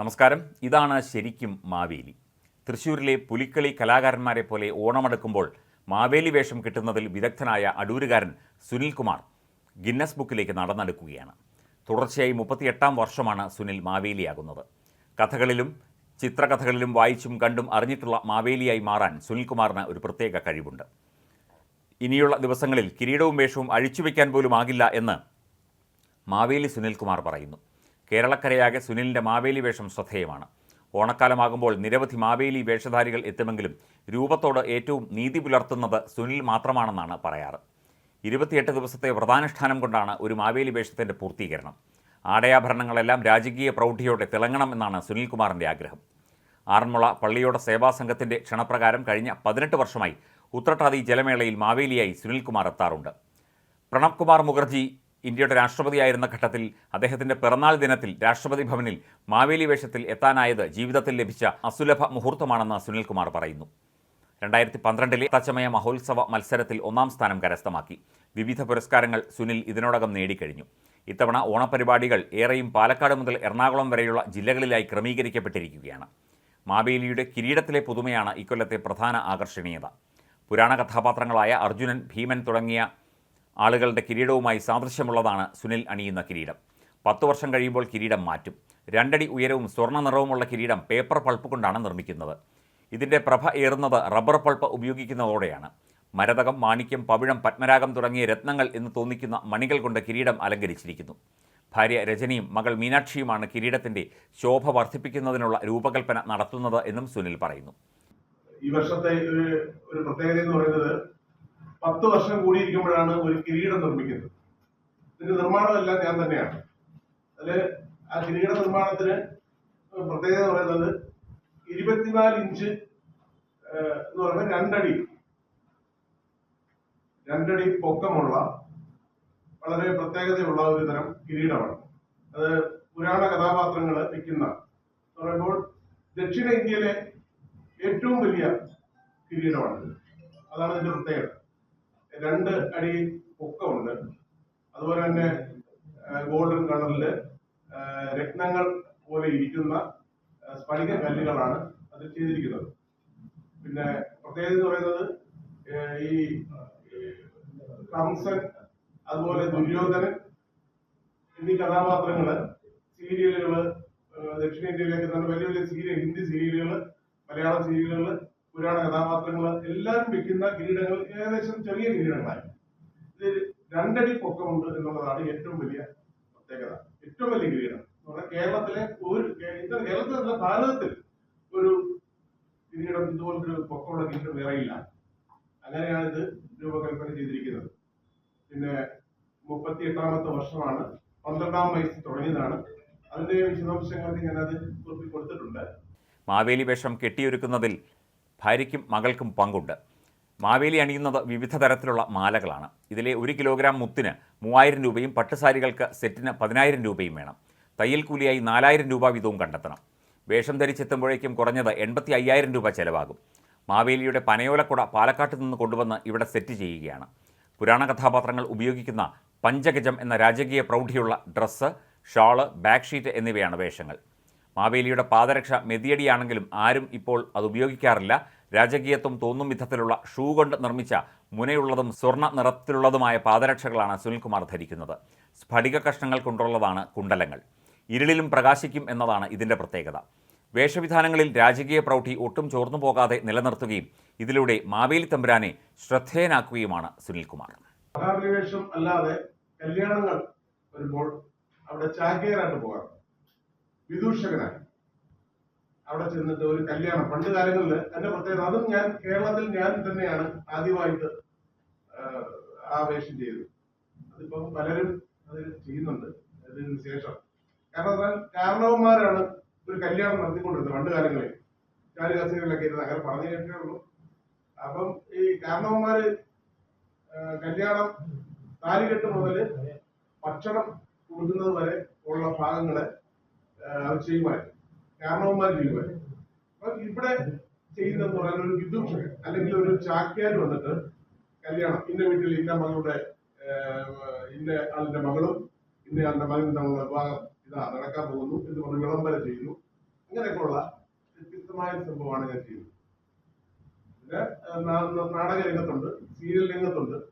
നമസ്കാരം. ഇതാണ് ശരിക്കും മാവേലി. തൃശ്ശൂരിലെ പുലിക്കളി കലാകാരന്മാരെ പോലെ ഓണമെടുക്കുമ്പോൾ മാവേലി വേഷം കിട്ടുന്നതിൽ വിദഗ്ധനായ അടൂരുകാരൻ സുനിൽകുമാർ ഗിന്നസ് ബുക്കിലേക്ക് നടന്നെടുക്കുകയാണ്. തുടർച്ചയായി മുപ്പത്തിയെട്ടാം വർഷമാണ് സുനിൽ മാവേലിയാകുന്നത്. കഥകളിലും ചിത്രകഥകളിലും വായിച്ചും കണ്ടും അറിഞ്ഞിട്ടുള്ള മാവേലിയായി മാറാൻ സുനിൽകുമാറിന് ഒരു പ്രത്യേക കഴിവുണ്ട്. ഇനിയുള്ള ദിവസങ്ങളിൽ കിരീടവും വേഷവും അഴിച്ചുവെക്കാൻ പോലും ആകില്ല എന്ന് മാവേലി സുനിൽകുമാർ പറയുന്നു. കേരളക്കരയാകെ സുനിലിന്റെ മാവേലി വേഷം ശ്രദ്ധേയമാണ്. ഓണക്കാലമാകുമ്പോൾ നിരവധി മാവേലി വേഷധാരികൾ എത്തുമെങ്കിലും രൂപത്തോട് ഏറ്റവും നീതി പുലർത്തുന്നത് സുനിൽ മാത്രമാണെന്നാണ് പറയാറ്. ഇരുപത്തിയെട്ട് ദിവസത്തെ വ്രതാനുഷ്ഠാനം കൊണ്ടാണ് ഒരു മാവേലി വേഷത്തിന്റെ പൂർത്തീകരണം. ആടയാഭരണങ്ങളെല്ലാം രാജകീയ പ്രൗഢിയോടെ തിളങ്ങണമെന്നാണ് സുനിൽകുമാറിന്റെ ആഗ്രഹം. ആറന്മുള പള്ളിയോട സേവാ സംഘത്തിന്റെ ക്ഷണപ്രകാരം കഴിഞ്ഞ പതിനെട്ട് വർഷമായി ഉത്രട്ടാതി ജലമേളയിൽ മാവേലിയായി സുനിൽകുമാർ എത്താറുണ്ട്. പ്രണബ് കുമാർ മുഖർജി ഇന്ത്യയുടെ രാഷ്ട്രപതിയായിരുന്ന ഘട്ടത്തിൽ അദ്ദേഹത്തിന്റെ പിറന്നാൾ ദിനത്തിൽ രാഷ്ട്രപതി ഭവനിൽ മാവേലി വേഷത്തിൽ എത്താനായത് ജീവിതത്തിൽ ലഭിച്ച അസുലഭ മുഹൂർത്തമാണെന്ന് സുനിൽകുമാർ പറയുന്നു. രണ്ടായിരത്തി പന്ത്രണ്ടിലെ തച്ചമയ മഹോത്സവ മത്സരത്തിൽ ഒന്നാം സ്ഥാനം കരസ്ഥമാക്കി. വിവിധ പുരസ്കാരങ്ങൾ സുനിൽ ഇതിനോടകം നേടിക്കഴിഞ്ഞു. ഇത്തവണ ഓണപരിപാടികൾ ഏറെയും പാലക്കാട് മുതൽ എറണാകുളം വരെയുള്ള ജില്ലകളിലായി ക്രമീകരിക്കപ്പെട്ടിരിക്കുകയാണ്. മാവേലിയുടെ കിരീടത്തിലെ പുതുമയാണ് ഇക്കൊല്ലത്തെ പ്രധാന ആകർഷണീയത. പുരാണ കഥാപാത്രങ്ങളായ അർജുനൻ ഭീമൻ തുടങ്ങിയ ആളുകളുടെ കിരീടവുമായി സാദൃശ്യമുള്ളതാണ് സുനിൽ അണിയുന്ന കിരീടം. പത്തു വർഷം കഴിയുമ്പോൾ കിരീടം മാറ്റും. രണ്ടടി ഉയരവും സ്വർണ നിറവുമുള്ള കിരീടം പേപ്പർ പൾപ്പ് കൊണ്ടാണ് നിർമ്മിക്കുന്നത്. ഇതിന്റെ പ്രഭ ഏറുന്നത് റബ്ബർ പൾപ്പ് ഉപയോഗിക്കുന്നതോടെയാണ്. മരതകം മാണിക്യം പവിഴം പത്മരാഗം തുടങ്ങിയ രത്നങ്ങൾ എന്ന് തോന്നിക്കുന്ന മണികൾ കൊണ്ട് കിരീടം അലങ്കരിച്ചിരിക്കുന്നു. ഭാര്യ രജനിയും മകൾ മീനാക്ഷിയുമാണ് കിരീടത്തിന്റെ ശോഭ വർദ്ധിപ്പിക്കുന്നതിനുള്ള രൂപകൽപ്പന നടത്തുന്നത് എന്നും സുനിൽ പറയുന്നു. ഈ വർഷത്തെ ഒരു പ്രത്യേകത എന്ന് പറയുന്നത് പത്ത് വർഷം കൂടിയിരിക്കുമ്പോഴാണ് ഒരു കിരീടം നിർമ്മിക്കുന്നത്. ഇതിന്റെ നിർമ്മാണമെല്ലാം ഞാൻ തന്നെയാണ്. അതിൽ ആ കിരീട നിർമ്മാണത്തിന് പ്രത്യേകത പറയുന്നത് ഇരുപത്തിനാല് ഇഞ്ച് എന്ന് പറയുന്നത് രണ്ടടി രണ്ടടി പൊക്കമുള്ള വളരെ പ്രത്യേകതയുള്ള ഒരു തരം കിരീടമാണ്. അത് പുരാണ കഥാപാത്രങ്ങൾ വയ്ക്കുന്ന പറയുമ്പോൾ ദക്ഷിണ ഇന്ത്യയിലെ ഏറ്റവും വലിയ കിരീടമാണ് അതാണ് ഇതിന്റെ പ്രത്യേകത. രണ്ട് അടി പൊക്കമുണ്ട്. അതുപോലെ തന്നെ ഗോൾഡൻ കളറിൽ രത്നങ്ങൾ പോലെ ഇരിക്കുന്ന സ്ഫടിക കല്ലുകളാണ് അത് ചെയ്തിരിക്കുന്നത്. പിന്നെ പ്രത്യേകത എന്ന് പറയുന്നത് ഈ കംസൻ അതുപോലെ ദുര്യോധനൻ എന്നീ കഥാപാത്രങ്ങൾ സീരിയലുകൾ ദക്ഷിണേന്ത്യയിലേക്ക് തന്നെ വലിയ വലിയ സീരിയൽ ഹിന്ദി സീരിയലുകൾ മലയാളം സീരിയലുകൾ പുരാണ കഥാപാത്രങ്ങൾ എല്ലാവരും വെക്കുന്ന കിരീടങ്ങൾ ഏകദേശം ചെറിയ കിരീടങ്ങളായി. ഇത് രണ്ടടി പൊക്കമുണ്ട് എന്നുള്ളതാണ് ഏറ്റവും വലിയ പ്രത്യേകത. ഏറ്റവും വലിയ കിരീടം നമ്മുടെ കേരളത്തിലെ ഒരു കേരളത്തിലല്ല ഭാരതത്തിൽ ഒരു കിരീടം ഇതുപോലൊരു പൊക്കമുള്ള കിരീടം വേറെയില്ല അങ്ങനെയാണ് ഇത് രൂപകൽപ്പന ചെയ്തിരിക്കുന്നത്. പിന്നെ മുപ്പത്തി എട്ടാമത്തെ വർഷമാണ് പന്ത്രണ്ടാം വയസ്സിൽ തുടങ്ങിയതാണ്. അതിന്റെ വിശദാംശങ്ങൾ ഞാനത് കൊടുത്തിട്ടുണ്ട്. മാവേലി വേഷം കെട്ടിയൊരുക്കുന്നതിൽ ഭാര്യയ്ക്കും മകൾക്കും പങ്കുണ്ട്. മാവേലി അണിയുന്നത് വിവിധ തരത്തിലുള്ള മാലകളാണ്. ഇതിലെ ഒരു കിലോഗ്രാം മുത്തിന് മൂവായിരം രൂപയും പട്ടുസാരികൾക്ക് സെറ്റിന് പതിനായിരം രൂപയും വേണം. തയ്യൽ കൂലിയായി നാലായിരം രൂപ വീതവും കണ്ടെത്തണം. വേഷം ധരിച്ചെത്തുമ്പോഴേക്കും കുറഞ്ഞത് എൺപത്തി അയ്യായിരം രൂപ ചെലവാകും. മാവേലിയുടെ പനയോലക്കുട പാലക്കാട്ട് നിന്ന് കൊണ്ടുവന്ന് ഇവിടെ സെറ്റ് ചെയ്യുകയാണ്. പുരാണ കഥാപാത്രങ്ങൾ ഉപയോഗിക്കുന്ന പഞ്ചഗജം എന്ന രാജകീയ പ്രൗഢിയുള്ള ഡ്രസ്സ് ഷാൾ ബാക്ക് ഷീറ്റ് എന്നിവയാണ് വേഷങ്ങൾ. മാവേലിയുടെ പാദരക്ഷ മെതിയടിയാണെങ്കിലും ആരും ഇപ്പോൾ അത് ഉപയോഗിക്കാറില്ല. രാജകീയത്വം തോന്നും വിധത്തിലുള്ള ഷൂ കൊണ്ട് നിർമ്മിച്ച മുനയുള്ളതും സ്വർണ നിറത്തിലുള്ളതുമായ പാദരക്ഷകളാണ് സുനിൽകുമാർ ധരിക്കുന്നത്. സ്ഫടിക കഷ്ണങ്ങൾ കൊണ്ടുള്ളതാണ് കുണ്ടലങ്ങൾ. ഇരുളിലും പ്രകാശിക്കും എന്നതാണ് ഇതിന്റെ പ്രത്യേകത. വേഷവിധാനങ്ങളിൽ രാജകീയ പ്രൗഢി ഒട്ടും ചോർന്നു പോകാതെ നിലനിർത്തുകയും ഇതിലൂടെ മാവേലി തമ്പുരാനെ ശ്രദ്ധേയനാക്കുകയുമാണ് സുനിൽകുമാർ. വേഷം അല്ലാതെ കല്യാണങ്ങൾ വരുമ്പോൾ അവിടെ ചാക്യാരായിട്ട് പോകാം വിദൂഷകനായി. അവിടെ ചെന്നിട്ട് ഒരു കല്യാണം. പണ്ട് കാലങ്ങളിൽ എന്റെ പ്രത്യേകത അതും ഞാൻ കേരളത്തിൽ ഞാൻ തന്നെയാണ് ആദ്യമായിട്ട് ആവേശം ചെയ്തത്. അതിപ്പം പലരും അത് ചെയ്യുന്നുണ്ട്. അതിന് ശേഷം. കാരണം കാരണവന്മാരാണ് ഒരു കല്യാണം നടത്തിക്കൊണ്ടിരുന്നത് പണ്ട് കാലങ്ങളിൽ. കാലികാസികളിലൊക്കെ ഇരുന്ന് അങ്ങനെ പറഞ്ഞു കേട്ടേ ഉള്ളൂ. അപ്പം ഈ കാരണവന്മാര് കല്യാണം താലികെട്ട് മുതൽ ഭക്ഷണം കൊടുക്കുന്നത് വരെ ഉള്ള ഭാഗങ്ങൾ കാരണവന്മാർ ഇവിടെ ചെയ്യുന്ന ഒരു വിദൂഷകൻ അല്ലെങ്കിൽ ഒരു ചാക്യാൻ വന്നിട്ട് കല്യാണം. ഇന്ന വീട്ടിൽ ഇന്ന മകളുടെ ഇന്ന ആളിന്റെ മകളും ഇന്ന ആളുടെ മകനും തമ്മിലുള്ള വിവാഹം ഇതാ നടക്കാൻ പോകുന്നു എന്ന് പറഞ്ഞ് വിളംബരം ചെയ്യുന്നു. ഇങ്ങനെയൊക്കെയുള്ള വ്യത്യസ്തമായ സംഭവമാണ് ഞാൻ ചെയ്യുന്നത്. പിന്നെ നാടക രംഗത്തുണ്ട് സീരിയൽ രംഗത്തുണ്ട്.